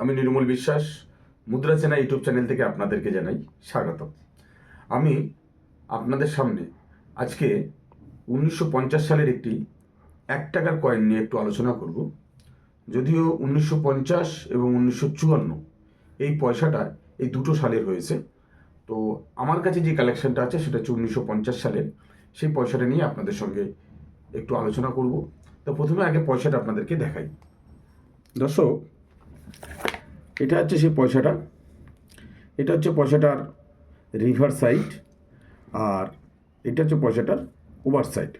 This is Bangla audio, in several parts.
আমি নির্মল বিশ্বাস, মুদ্রা চেনা ইউটিউব চ্যানেল থেকে আপনাদেরকে জানাই স্বাগত আমি আপনাদের সামনে আজকে উনিশশো পঞ্চাশ সালের একটি এক টাকার কয়েন নিয়ে একটু আলোচনা করব। যদিও উনিশশো পঞ্চাশ এবং উনিশশো চুয়ান্ন এই পয়সাটা এই দুটো সালের হয়েছে। তো আমার কাছে যে কালেকশনটা আছে সেটা হচ্ছে উনিশশো পঞ্চাশ সালের। সেই পয়সাটা নিয়ে আপনাদের সঙ্গে একটু আলোচনা করব। তো প্রথমে আগে পয়সাটা আপনাদেরকে দেখাই। দর্শক এটা হচ্ছে সেই পয়সাটা। এটা হচ্ছে পয়সাটার রিভার সাইড আর এটা হচ্ছে পয়সাটার ওভার সাইড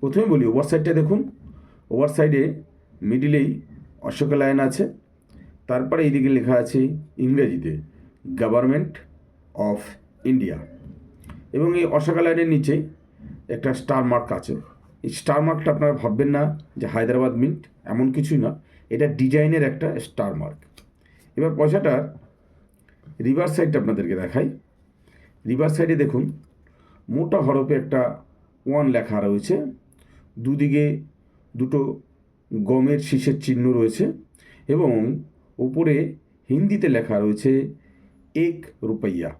প্রথমে বলি ওভার সাইডটা দেখুন। ওভার সাইডে মিডিলেই অশোকা লাইন আছে। তারপরে এইদিকে লেখা আছে ইংরেজিতে গভর্নমেন্ট অফ ইন্ডিয়া এবং এই অশোকা লাইনের নিচে একটা স্টার মার্ক আছে। এই স্টার মার্কটা আপনারা ভাববেন না যে হায়দ্রাবাদ মিন্ট এমন কিছুই না। এটা ডিজাইনের একটা স্টার মার্ক এবার পয়সাটার রিভার সাইডটা আপনাদেরকে দেখাই। রিভার সাইডে দেখুন, মোটা হরফে একটা ওয়ান লেখা রয়েছে। দুদিকে দুটো গমের শীষের চিহ্ন রয়েছে এবং উপরে হিন্দিতে লেখা রয়েছে, এক রুপাইয়া।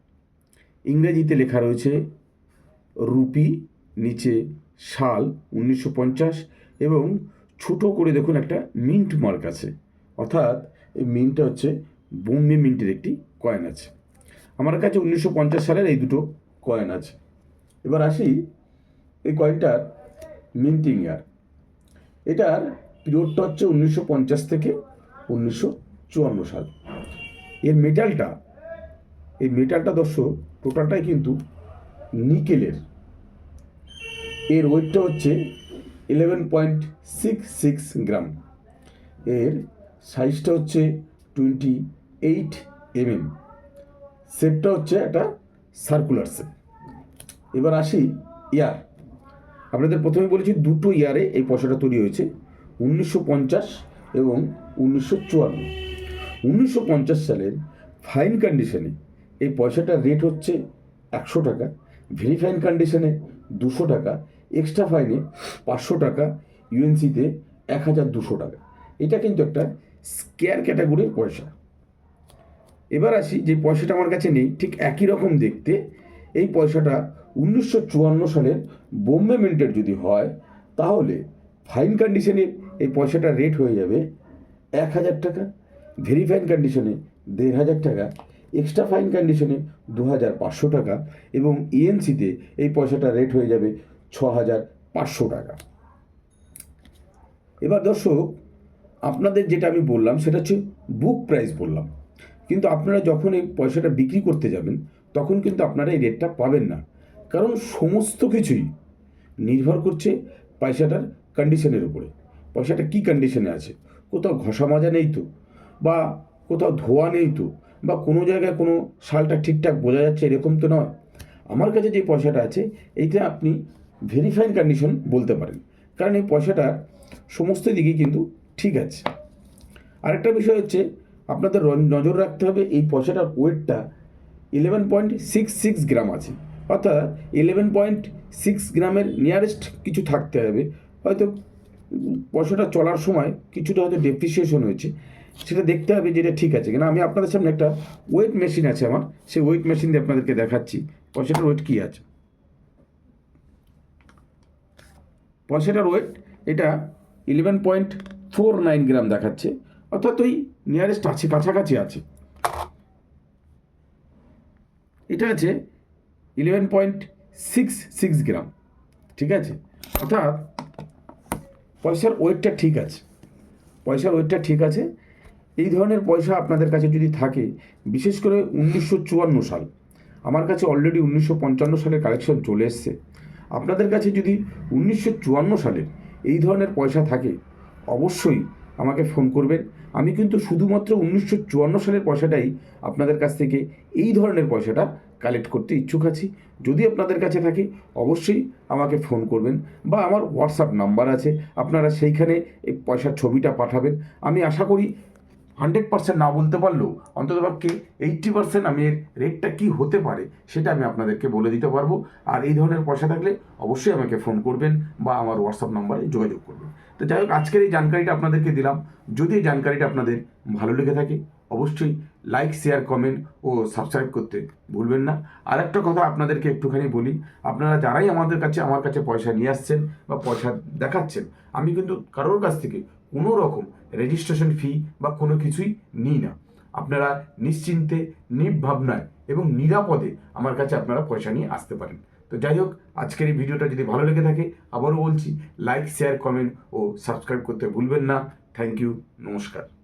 ইংরেজিতে লেখা রয়েছে, রুপি, নিচে সাল উনিশশো পঞ্চাশ এবং ছোটো করে দেখুন একটা মিন্ট মার্ক আছে। অর্থাৎ এই মিন্টটা হচ্ছে বোম্বে মিন্টের একটি কয়েন আছে। আমার কাছে উনিশশো পঞ্চাশ সালের এই দুটো কয়েন আছে। এবার আসি এই কয়েনটার মিন্টিং ইয়ার এটার পিরিয়ডটা হচ্ছে উনিশশো পঞ্চাশ থেকে উনিশশো চুয়ান্ন সাল। এর মেটালটা, এই মেটালটা দর্শক, টোটালটাই কিন্তু নিকেলের। এর ওয়েটটা হচ্ছে eleven point six six gram এর সাইজটা হচ্ছে টোয়েন্টি এইট এমএম শেপটা হচ্ছে একটা সার্কুলার শেপ এবার আসি ইয়ার। আপনাদের প্রথমে বলেছি দুটো ইয়ারে এই পয়সাটা তৈরি হয়েছে, উনিশশো পঞ্চাশ এবং উনিশশো চুয়ান্ন। উনিশশো পঞ্চাশ সালের ফাইন কন্ডিশনে এই পয়সাটার রেট হচ্ছে একশো টাকা ভেরি ফাইন কন্ডিশনে দুশো টাকা এক্সট্রা ফাইনে পাঁচশো টাকা ইউএনসিতে এক হাজার দুশো টাকা। এটা কিন্তু একটা স্কেয়ার ক্যাটাগরির পয়সা। এবার আসি, যে পয়সাটা আমার কাছে নেই, ঠিক একই রকম দেখতে। এই পয়সাটা উনিশশো চুয়ান্ন সালের বোম্বে মিন্টের যদি হয়, তাহলে ফাইন কন্ডিশনে এই পয়সাটা রেট হয়ে যাবে এক হাজার টাকা। ভেরি ফাইন কন্ডিশনে দেড় হাজার টাকা এক্সট্রা ফাইন কন্ডিশনে দু হাজার পাঁচশো টাকা এবং ইএনসিতে এই পয়সাটা রেট হয়ে যাবে ছ হাজার পাঁচশো টাকা। এবার দর্শক, আপনাদের যেটা আমি বললাম, সেটা হচ্ছে বুক প্রাইস বললাম। কিন্তু আপনারা যখন এই পয়সাটা বিক্রি করতে যাবেন, তখন কিন্তু আপনারা এই রেটটা পাবেন না। কারণ সমস্ত কিছুই নির্ভর করছে পয়সাটার কন্ডিশনের উপরে। পয়সাটা কী কন্ডিশনে আছে? কোথাও ঘষা মাজা নেই তো? বা কোথাও ধোয়া নেই তো? বা কোনো জায়গায় কোনো শালটা ঠিকঠাক বোঝা যাচ্ছে এরকম তো নয়। আমার কাছে যে পয়সাটা আছে, এইটা আপনি ভেরিফাইন কন্ডিশন বলতে পারেন। কারণ এই পয়সাটা সমস্ত দিকেই কিন্তু ঠিক আছে। আরেকটা বিষয় হচ্ছে, আপনাদের নজর রাখতে হবে এই পয়সাটার ওয়েটটা eleven point six six gram আছে। অর্থাৎ ইলেভেন পয়েন্ট সিক্স গ্রামের নিয়ারেস্ট কিছু থাকতে হবে। হয়তো পয়সাটা চলার সময় কিছুটা হয়তো ডেপ্রিসিয়েশন হয়েছে। সেটা দেখতে হবে যেটা ঠিক আছে কেন। আমি আপনাদের সামনে একটা ওয়েট মেশিন আছে আমার। সেই ওয়েট মেশিন দিয়ে আপনাদেরকে দেখাচ্ছি। পয়সাটার ওয়েট কী আছে? পয়সাটার ওয়েট এটা eleven point four nine gram দেখাচ্ছে। অর্থাৎ ওই নিয়ারেস্ট আছে, কাছাকাছি আছে। এটা আছে eleven point six six gram ঠিক আছে? অর্থাৎ পয়সার ওয়েটটা ঠিক আছে। পয়সার ওয়েটটা ঠিক আছে। এই ধরনের পয়সা আপনাদের কাছে যদি থাকে, বিশেষ করে উনিশশো চুয়ান্ন সাল, আমার কাছে অলরেডি উনিশশো পঞ্চান্ন সালের কালেকশন চলে এসছে। আপনাদের কাছে যদি উনিশশো চুয়ান্ন সালের এই ধরনের পয়সা থাকে, অবশ্যই আমাকে ফোন করবেন। আমি কিন্তু শুধুমাত্র উনিশশো চুয়ান্ন সালের পয়সাটাই আপনাদের কাছ থেকে এই ধরনের পয়সাটা কালেক্ট করতে ইচ্ছুক আছি। যদি আপনাদের কাছে থাকে, অবশ্যই আমাকে ফোন করবেন বা আমার হোয়াটসঅ্যাপ নাম্বার আছে, আপনারা সেইখানে এই পয়সার ছবিটা পাঠাবেন। আমি আশা করি হান্ড্রেড পার্সেন্ট না বলতে পারলেও অন্ততপক্ষে এইট্টি পার্সেন্ট আমি এর রেটটা কী হতে পারে সেটা আমি আপনাদেরকে বলে দিতে পারব। আর এই ধরনের পয়সা থাকলে অবশ্যই আমাকে ফোন করবেন বা আমার হোয়াটসঅ্যাপ নাম্বারে যোগাযোগ করবেন। তো যাই হোক, আজকের এই জানকারিটা আপনাদেরকে দিলাম। যদি এই জানকারিটা আপনাদের ভালো লেগে থাকে, অবশ্যই লাইক, শেয়ার, কমেন্ট ও সাবস্ক্রাইব করতে ভুলবেন না। আর একটা কথা আপনাদেরকে একটুখানি বলি, আপনারা যারাই আমাদের কাছে, আমার কাছে পয়সা নিয়ে আসছেন বা পয়সা দেখাচ্ছেন, আমি কিন্তু কারোর কাছ থেকে কোনো রকম রেজিস্ট্রেশন ফি বা কোনো কিছুই নিই না। আপনারা নিশ্চিন্তে, নির্ভাবনায় এবং নিরাপদে আমার কাছে আপনারা পয়সা নিয়ে আসতে পারেন। তো যাই হোক, আজকের এই ভিডিওটা যদি ভালো লেগে থাকে, আবারও বলছি লাইক শেয়ার কমেন্ট ও সাবস্ক্রাইব করতে ভুলবেন না। থ্যাংক ইউ নমস্কার।